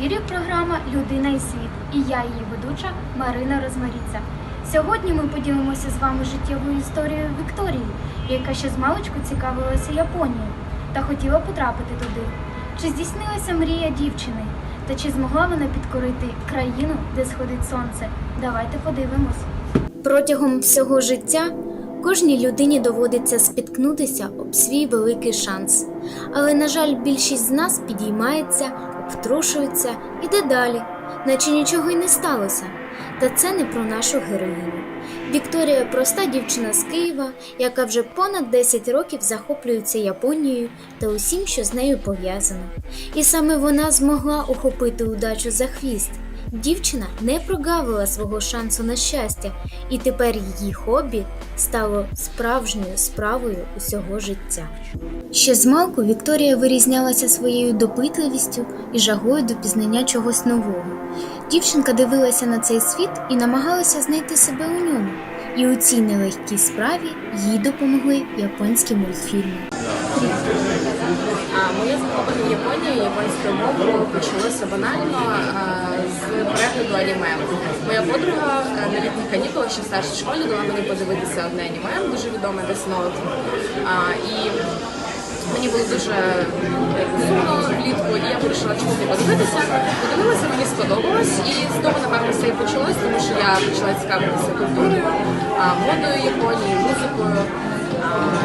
Ефірі програма Людина і світ і я, її ведуча Марина Розмаріця. Сьогодні ми поділимося з вами життєвою історією Вікторії, яка ще з маличку цікавилася Японією та хотіла потрапити туди. Чи здійснилася мрія дівчини? Та чи змогла вона підкорити країну, де сходить сонце? Давайте подивимось. Протягом всього життя кожній людині доводиться спіткнутися об свій великий шанс. Але, на жаль, більшість з нас підіймається, обтрушується, іде далі, наче нічого й не сталося. Та це не про нашу героїню. Вікторія проста дівчина з Києва, яка вже понад 10 років захоплюється Японією та усім, що з нею пов'язано. І саме вона змогла ухопити удачу за хвіст. Дівчина не прогавила свого шансу на щастя, і тепер її хобі стало справжньою справою усього життя. Ще змалку Вікторія вирізнялася своєю допитливістю і жагою до пізнання чогось нового. Дівчинка дивилася на цей світ і намагалася знайти себе у ньому. І у цій нелегкій справі їй допомогли японські мультфільми. Моє захоплення в Японії японською мовою почалося банально з перегляду аніме. Моя подруга на літніх канікулах ще в старшій школі дала мені подивитися одне аніме, дуже відоме Death Note. І мені було дуже сумно влітку, і я вирішила чому не подивитися. Подивилася, мені сподобалось, і з того, напевно, все і почалось, тому що я почала цікавитися культурою, модою Японії, музикою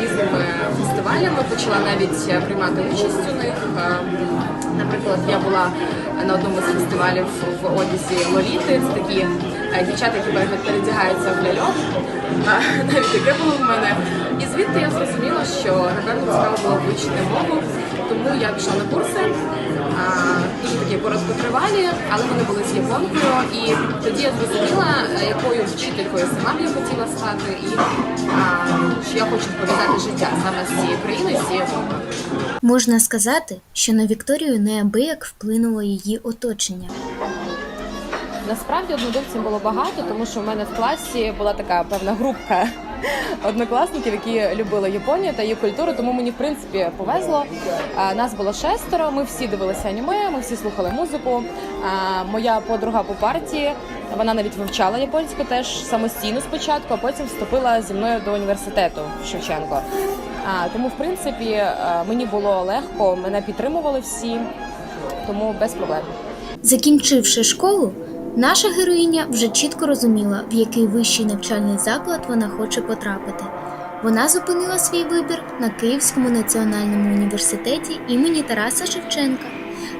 різними фестивалями, почала навіть приймати участь у них. Е, Наприклад, я була на одному з фестивалів в одязі Лоліти. Це такі е, дівчата, які передягаються в ляльок. Навіть таке було в мене. І звідти я зрозуміла, що напевно цікаво було вивчити мову, тому я пішла на курси. А, короткотривалі, але вони були з японкою. І тоді я зрозуміла, е, якою вчителькою сама б я хотіла стати, і а, що я хочу пов'язати життя саме з цією країною, з цією мовою. Можна сказати, що на Вікторію неабияк вплинуло її оточення. Насправді однодумців було багато, тому що в мене в класі була така певна групка однокласників, які любили Японію та її культуру. Тому мені в принципі повезло. Нас було шестеро. Ми всі дивилися аніме, ми всі слухали музику. Моя подруга по партії вона навіть вивчала японську теж самостійно спочатку, а потім вступила зі мною до університету в Шевченко. А, Тому, в принципі, мені було легко, мене підтримували всі, тому без проблем. Закінчивши школу, наша героїня вже чітко розуміла, в який вищий навчальний заклад вона хоче потрапити. Вона зупинила свій вибір на Київському національному університеті імені Тараса Шевченка.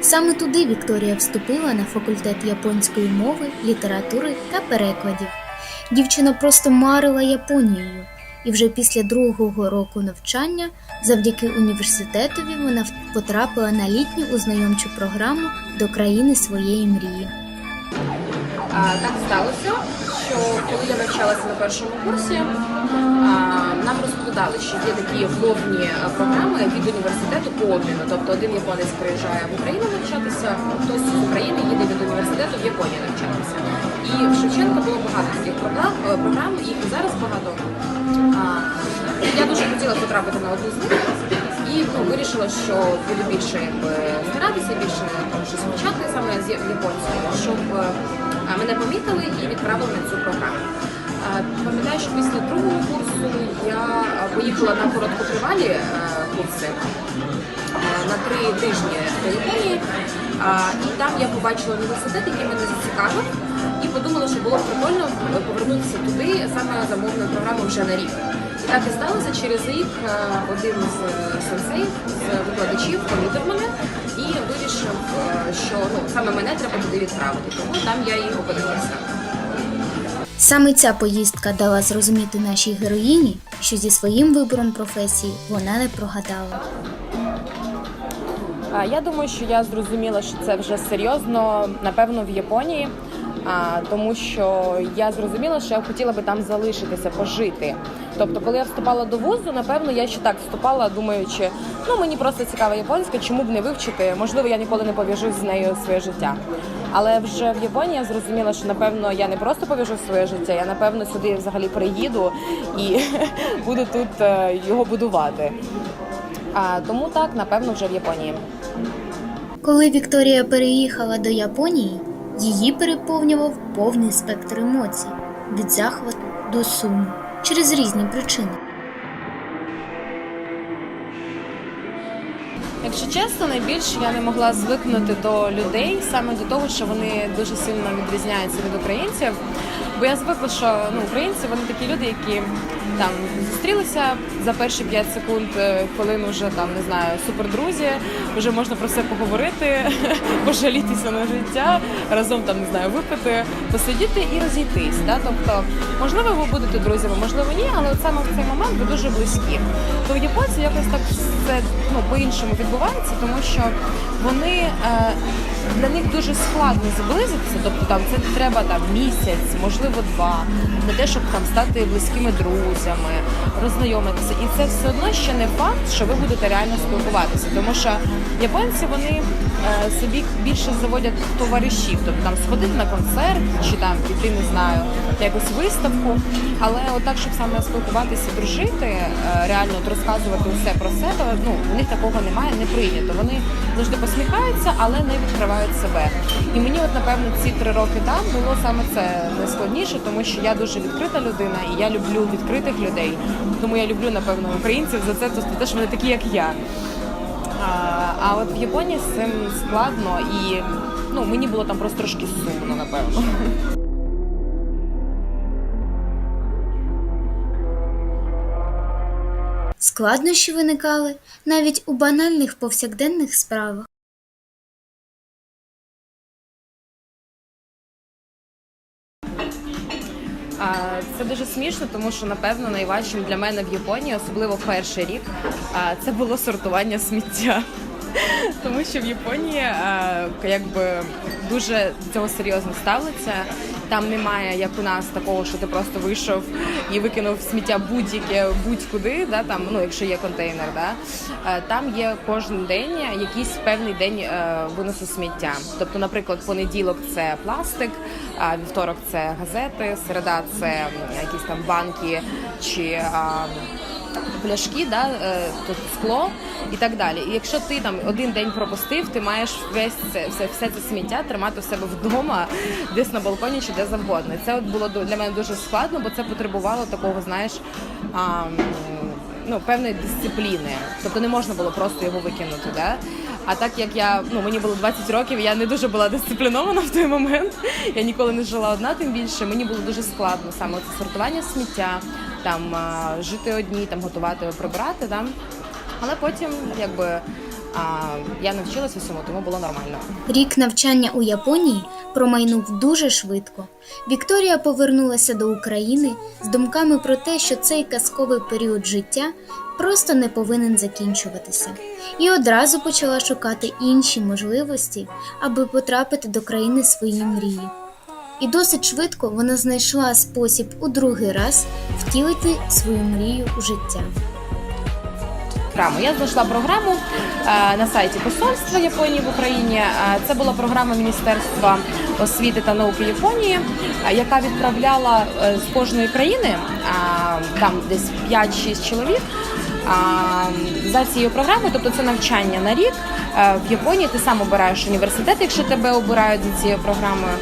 Саме туди Вікторія вступила на факультет японської мови, літератури та перекладів. Дівчина просто марила Японією, і вже після другого року навчання, завдяки університетові, вона потрапила на літню ознайомчу програму до країни своєї мрії. Так сталося, що коли я навчалася на першому курсі, нам розповідали, що є такі вмовні програми від університету по обміну. Тобто один японець приїжджає в Україну навчатися, хтось з України їде від університету в Японію навчатися. І в Шевченка було багато таких програм, е, їх і зараз багато. Я дуже хотіла потрапити на одну з них і ну, вирішила, що буду більше якби, старатися, більше там, щось вивчати саме з японською, щоб е, мене помітили і відправили на цю програму. Пам'ятаю, що після другого курсу я поїхала на короткотривалі е, курси е, на три тижні до Японії. І там я побачила університет, який мене зацікавив, і подумала, що було б прикольно повернутися туди саме за мовною програмою вже на рік. Так і сталося через рік е, один з е, сенсей, з викладачів помітив мене і вирішив, е, що ну саме мене треба туди відправити. Тому там я і опинилася. Саме ця поїздка дала зрозуміти нашій героїні, що зі своїм вибором професії вона не прогадала. Я думаю, що я зрозуміла, що це вже серйозно, напевно, в Японії, а, тому що я зрозуміла, що я хотіла би там залишитися, пожити. Тобто, коли я вступала до вузу, напевно, я ще так вступала, думаючи, ну мені просто цікава японська, чому б не вивчити? Можливо, я ніколи не пов'яжу з нею своє життя. Але вже в Японії я зрозуміла, що напевно я не просто пов'яжу своє життя, я напевно сюди взагалі приїду і буду тут е, його будувати. А тому так, напевно, вже в Японії. Коли Вікторія переїхала до Японії, її переповнював повний спектр емоцій від захвату до суму через різні причини. Якщо чесно, найбільше я не могла звикнути до людей саме до того, що вони дуже сильно відрізняються від українців. Бо я звикла, що ну, українці вони такі люди, які там зустрілися за перші 5 секунд, е, хвилин вже там не знаю, супердрузі, вже можна про все поговорити, пожалітися на життя, разом там не знаю, випити, посидіти і розійтись. Да? Тобто, можливо, ви будете друзями, можливо, ні, але от саме в цей момент ви дуже близькі. То в японців якось так все ну, по-іншому відбувається, тому що вони е, для них дуже складно зблизитися, тобто там це треба там місяць, можливо, два, для те, щоб там стати близькими друзями, роззнайомитися. І це все одно ще не факт, що ви будете реально спілкуватися, тому що японці вони собі більше заводять товаришів, тобто там сходити на концерт чи там піти, не знаю, на якусь виставку. Але отак, щоб саме спілкуватися, дружити, е, реально от розказувати усе про себе, ну у них такого немає, не прийнято. Вони завжди посміхаються, але не відкривають себе. І мені, от напевно, ці три роки там було саме це найскладніше, тому що я дуже відкрита людина, і я люблю відкритих людей. Тому я люблю, напевно, українців за це, за те, що вони такі, як я. А, от в Японії з цим складно і ну мені було там просто трошки сумно, напевно. Складнощі виникали навіть у банальних повсякденних справах. Це дуже смішно, тому що напевно найважчим для мене в Японії, особливо перший рік, це було сортування сміття. Тому що в Японії а, якби дуже до цього серйозно ставиться. Там немає, як у нас, такого, що ти просто вийшов і викинув сміття будь-яке будь-куди, да, там, ну, якщо є контейнер. Да. Е, Там є кожен день якийсь певний день е, виносу сміття. Тобто, наприклад, понеділок це пластик, а вівторок це газети, середа це якісь там банки чи. Пляшки, да, е, тут скло і так далі. І якщо ти там один день пропустив, ти маєш весь це все, все це сміття тримати в себе вдома, десь на балконі чи де завгодно. Це от було для мене дуже складно, бо це потребувало такого, знаєш. А, Ну, певної дисципліни, тобто не можна було просто його викинути. Да? А так як я ну мені було 20 років, я не дуже була дисциплінована в той момент. Я ніколи не жила одна, тим більше мені було дуже складно саме це сортування сміття, там жити одній, там готувати, прибирати. Да? Але потім, якби а, я навчилася всьому, тому було нормально. Рік навчання у Японії промайнув дуже швидко. Вікторія повернулася до України з думками про те, що цей казковий період життя просто не повинен закінчуватися, і одразу почала шукати інші можливості, аби потрапити до країни своєї мрії. І досить швидко вона знайшла спосіб у другий раз втілити свою мрію у життя. Я знайшла програму е, на сайті посольства Японії в Україні. Е, Це була програма Міністерства освіти та науки Японії, е, яка відправляла з кожної країни там десь 5-6 чоловік. За цією програмою, тобто це навчання на рік в Японії. Ти сам обираєш університет, якщо тебе обирають за цією програмою,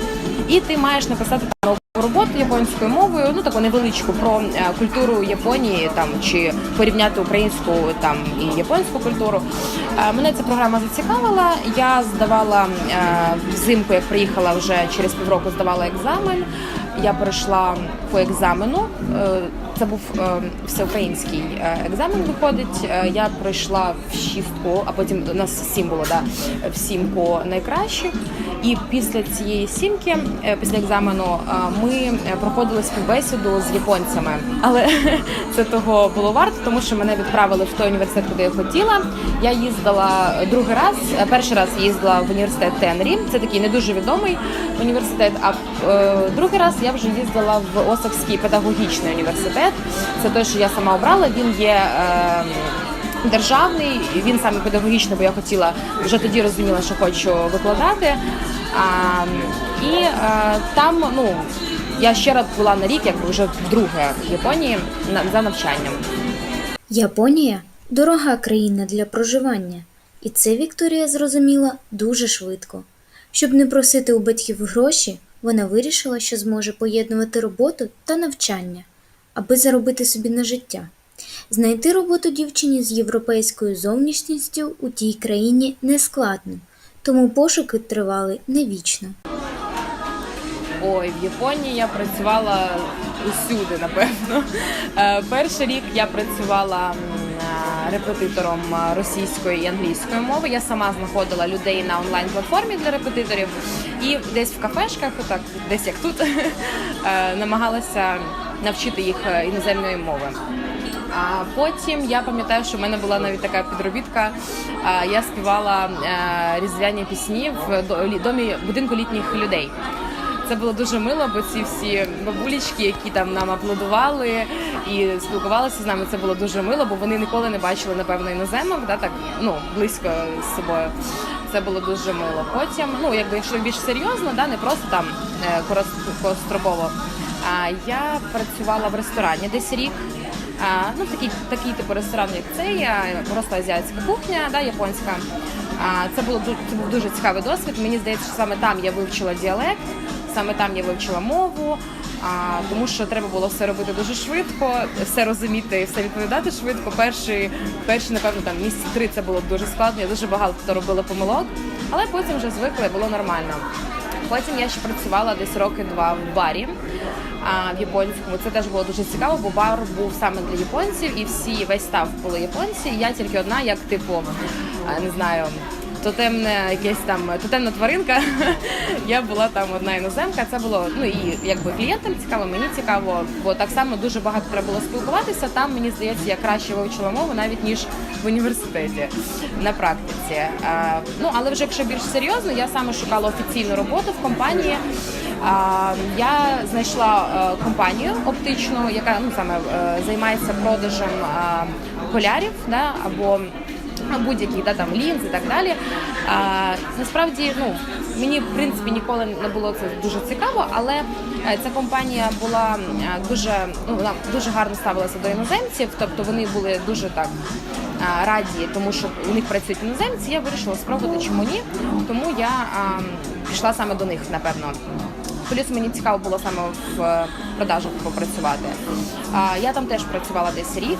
і ти маєш написати там роботу японською мовою, ну таку невеличку про е, культуру Японії там чи порівняти українську там і японську культуру. Е, Мене ця програма зацікавила. Я здавала е, взимку, як приїхала вже через півроку, здавала екзамен. Я пройшла по екзамену. Це був е, всеукраїнський е, екзамен. Виходить. Е, Я пройшла в шістку, а потім у нас сім було да, в сімку найкращих. І після цієї сімки, після екзамену, ми проходили співбесіду з японцями. Але це того було варто, тому що мене відправили в той університет, куди я хотіла. Я їздила другий раз. Перший раз їздила в університет Тенрі. Це такий не дуже відомий університет. А другий раз я вже їздила в Осакський педагогічний університет. Це той, що я сама обрала. Він є. Е, державний, він саме педагогічний, бо я хотіла вже тоді розуміла, що хочу викладати. А, і е, там, ну я ще раз була на рік, якби вже вдруге в Японії за навчанням. Японія дорога країна для проживання. І це Вікторія зрозуміла дуже швидко. Щоб не просити у батьків гроші, вона вирішила, що зможе поєднувати роботу та навчання, аби заробити собі на життя. Знайти роботу дівчині з європейською зовнішністю у тій країні не складно, тому пошуки тривали невічно. Ой, в Японії я працювала усюди, напевно. Е, Перший рік я працювала е, репетитором російської і англійської мови. Я сама знаходила людей на онлайн-платформі для репетиторів і десь в кафешках, так десь як тут, е, намагалася навчити їх е, іноземної мови. А потім я пам'ятаю, що в мене була навіть така підробітка. Я співала е, різдвяні пісні в домі будинку літніх людей. Це було дуже мило, бо ці всі бабулечки, які там нам аплодували і спілкувалися з нами, це було дуже мило, бо вони ніколи не бачили, напевно, іноземок, да, так ну близько з собою. Це було дуже мило. Потім, ну якби якщо більш серйозно, да, не просто там е. А я працювала в ресторані десь рік. Ну, такий, такий типу ресторан, як цей, просто азіатська кухня, да, японська. Це, було, це був дуже цікавий досвід. Мені здається, що саме там я вивчила діалект, саме там я вивчила мову, а, тому що треба було все робити дуже швидко, все розуміти, все відповідати швидко. Перші, перші напевно, там місяці три це було дуже складно. Я дуже багато робила помилок, але потім вже звикли, було нормально. Потім я ще працювала десь роки два в барі а, в японському. Це теж було дуже цікаво, бо бар був саме для японців, і всі весь став були японці. Я тільки одна, як типу, не знаю. Тотемне якесь там тотемна тваринка. я була там одна іноземка. Це було ну і якби клієнтам цікаво, мені цікаво, бо так само дуже багато треба було спілкуватися. Там мені здається, я краще вивчила мову навіть ніж в університеті на практиці. А, ну але вже якщо більш серйозно, я саме шукала офіційну роботу в компанії. А, я знайшла е, компанію оптичну, яка ну саме е, займається продажем е, окулярів, да, або будь-які да, там лінзи і так далі. А, насправді, ну мені в принципі ніколи не було це дуже цікаво, але е, ця компанія була е, дуже ну вона дуже гарно ставилася до іноземців, тобто вони були дуже так раді, тому що у них працюють іноземці. Я вирішила спробувати, чому ні. Тому я а, пішла саме до них, напевно. Плюс мені цікаво було саме в е, продажах попрацювати. А, Я там теж працювала десь рік,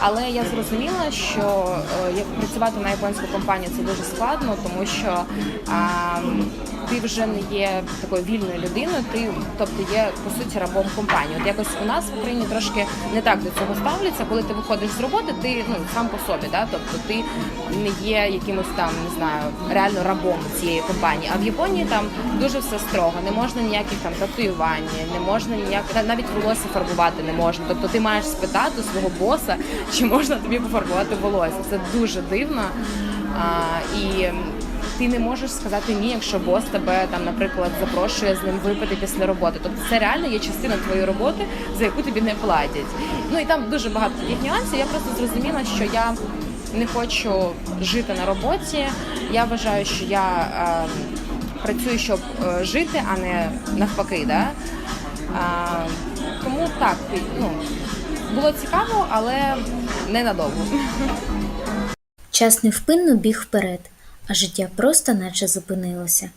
але я зрозуміла, що е, як працювати на японську компанію це дуже складно, тому що ти вже не є такою вільною людиною, ти тобто є по суті рабом компанії. От якось у нас в Україні трошки не так до цього ставляться. Коли ти виходиш з роботи, ти ну сам по собі, да? тобто ти не є якимось там, не знаю, реально рабом цієї компанії. А в Японії там дуже все строго. Не можна ніяких там татуювань, не можна ніяк навіть волосся фарбувати не можна. Тобто ти маєш спитати свого боса, чи можна тобі пофарбувати волосся. Це дуже дивно. А, і ти не можеш сказати ні, якщо бос тебе там, наприклад, запрошує з ним випити після роботи. Тобто це реально є частина твоєї роботи, за яку тобі не платять. Ну і там дуже багато таких нюансів. Я просто зрозуміла, що я не хочу жити на роботі. Я вважаю, що я е, працюю, щоб е, жити, а не навпаки. Да? А, тому так, ну було цікаво, але ненадовго. Час невпинно біг вперед, а життя просто наче зупинилося.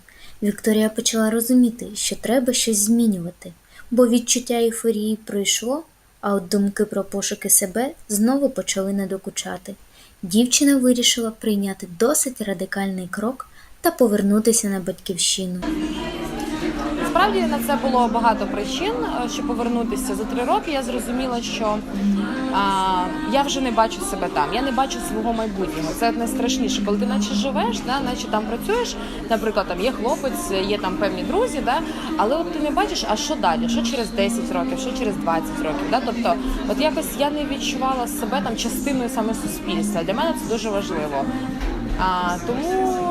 Вікторія почала розуміти, що треба щось змінювати, бо відчуття ейфорії пройшло, а от думки про пошуки себе знову почали надокучати. Дівчина вирішила прийняти досить радикальний крок та повернутися на батьківщину. Насправді на це було багато причин, е, щоб повернутися за три роки. Я зрозуміла, що а, я вже не бачу себе там. Я не бачу свого майбутнього. Це найстрашніше, коли ти наче живеш, да, наче там працюєш. Наприклад, там є хлопець, є там певні друзі, да, але от ти не бачиш, а що далі? Що через 10 років, що через 20 років. Да? Тобто, от якось я не відчувала себе там частиною саме суспільства. Для мене це дуже важливо. А, тому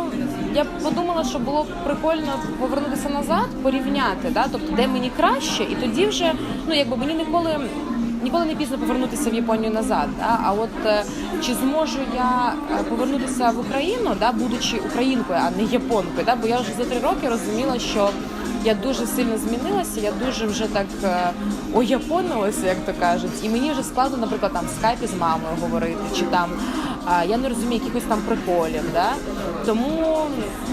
я подумала, що було б прикольно повернутися назад, порівняти, да? тобто де мені краще, і тоді вже ну якби мені ніколи. Ніколи не пізно повернутися в Японію назад. Да? А от е, чи зможу я е, повернутися в Україну, да, будучи українкою, а не японкою? Да? Бо я вже за три роки розуміла, що я дуже сильно змінилася. Я дуже вже так е, ояпонилася, як то кажуть. І мені вже складно, наприклад, там в скайпі з мамою говорити, чи там е, я не розумію якихось там приколів. Да? Тому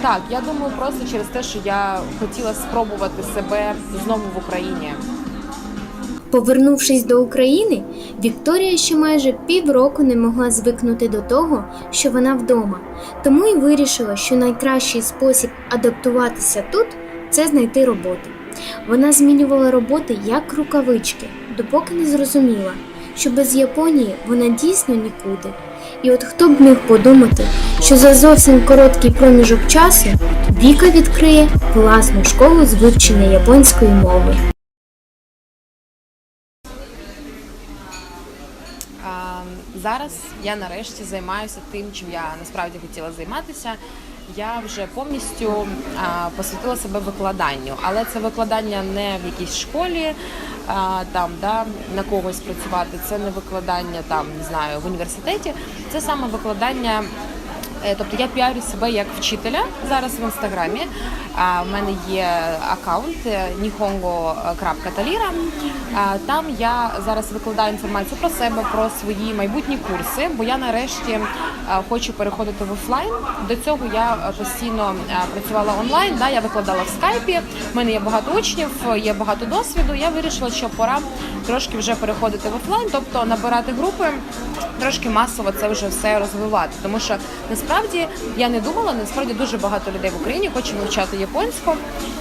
так, я думаю, просто через те, що я хотіла спробувати себе знову в Україні. Повернувшись до України, Вікторія ще майже півроку не могла звикнути до того, що вона вдома, тому і вирішила, що найкращий спосіб адаптуватися тут це знайти роботу. Вона змінювала роботи як рукавички, допоки не зрозуміла, що без Японії вона дійсно нікуди. І от хто б міг подумати, що за зовсім короткий проміжок часу Віка відкриє власну школу з вивчення японської мови. Зараз я нарешті займаюся тим, чим я насправді хотіла займатися. Я вже повністю а, посвятила себе викладанню, але це викладання не в якійсь школі, а, там да на когось працювати. Це не викладання там, не знаю, в університеті. Це саме викладання. Е, Тобто я піарю себе як вчителя зараз в інстаграмі. В мене є аккаунт е, nihongo.talira. Там я зараз викладаю інформацію про себе, про свої майбутні курси, бо я нарешті е, хочу переходити в офлайн. До цього я е, постійно е, працювала онлайн. Да, я викладала в скайпі. В мене є багато учнів, є багато досвіду. Я вирішила, що пора трошки вже переходити в офлайн, тобто набирати групи, трошки масово це вже все розвивати. Тому що насправді я не думала, насправді дуже багато людей в Україні хоче вивчати японську,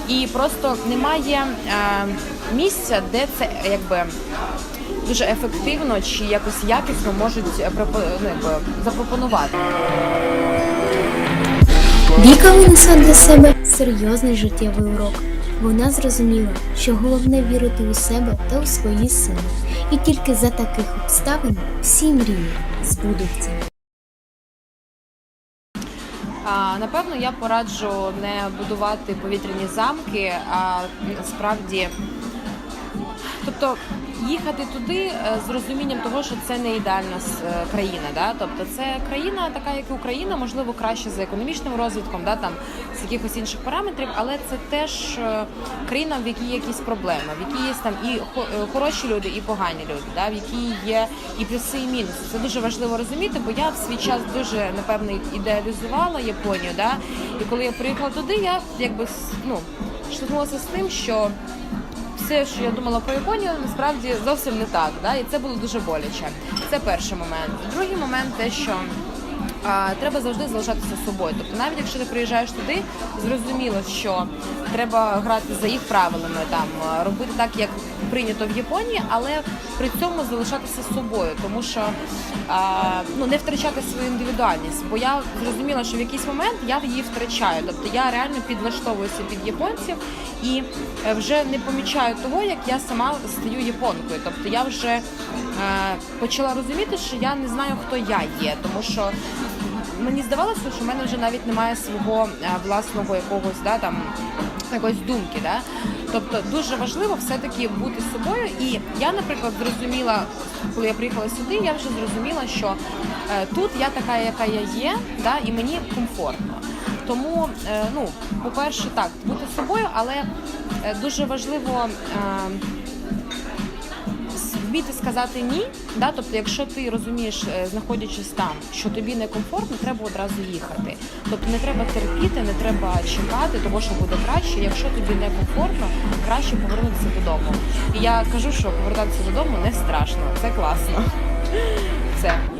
і просто немає е, місця, де це якби. Дуже ефективно чи якось якісно можуть е, ну, запропонувати. Віка винесла для себе серйозний життєвий урок. Вона зрозуміла, що головне вірити у себе та у свої сили. І тільки за таких обставин всі мрії збудуться. Напевно, я пораджу не будувати повітряні замки, а насправді, тобто їхати туди е, з розумінням того, що це не ідеальна е, країна. Да? Тобто це країна, така як і Україна, можливо, краще за економічним розвитком, да? там з якихось інших параметрів, але це теж е, країна, в якій є якісь проблеми, в якій є там і хороші люди, і погані люди, да? в якій є і плюси, і мінуси. Це дуже важливо розуміти, бо я в свій час дуже напевно ідеалізувала Японію. Да? І коли я приїхала туди, я якби ну, штовхнулася з тим, що все, що я думала про Японію, насправді зовсім не так. Да? І це було дуже боляче. Це перший момент. Другий момент те, що а, треба завжди залишатися собою. Тобто, навіть якщо ти приїжджаєш туди, зрозуміло, що треба грати за їх правилами, там робити так, як прийнято в Японії, але при цьому залишатися собою, тому що ну не втрачати свою індивідуальність. Бо я зрозуміла, що в якийсь момент я її втрачаю. Тобто я реально підлаштовуюся під японців і е, вже не помічаю того, як я сама стаю японкою. Тобто я вже е, почала розуміти, що я не знаю, хто я є, тому що мені здавалося, що в мене вже навіть немає свого е, власного якогось да там якоїсь думки. Да? Тобто дуже важливо все-таки бути собою. І я, наприклад, зрозуміла, коли я приїхала сюди, я вже зрозуміла, що е, тут я така, яка я є, да, і мені комфортно. Тому, е, ну, по-перше, так, бути собою, але е, дуже важливо. Вміти сказати ні. Да? Тобто, якщо ти розумієш, е, знаходячись там, що тобі некомфортно, треба одразу їхати. Тобто не треба терпіти, не треба чекати того, що буде краще. Якщо тобі некомфортно, краще повернутися додому. І я кажу, що повертатися додому не страшно, це класно. Все.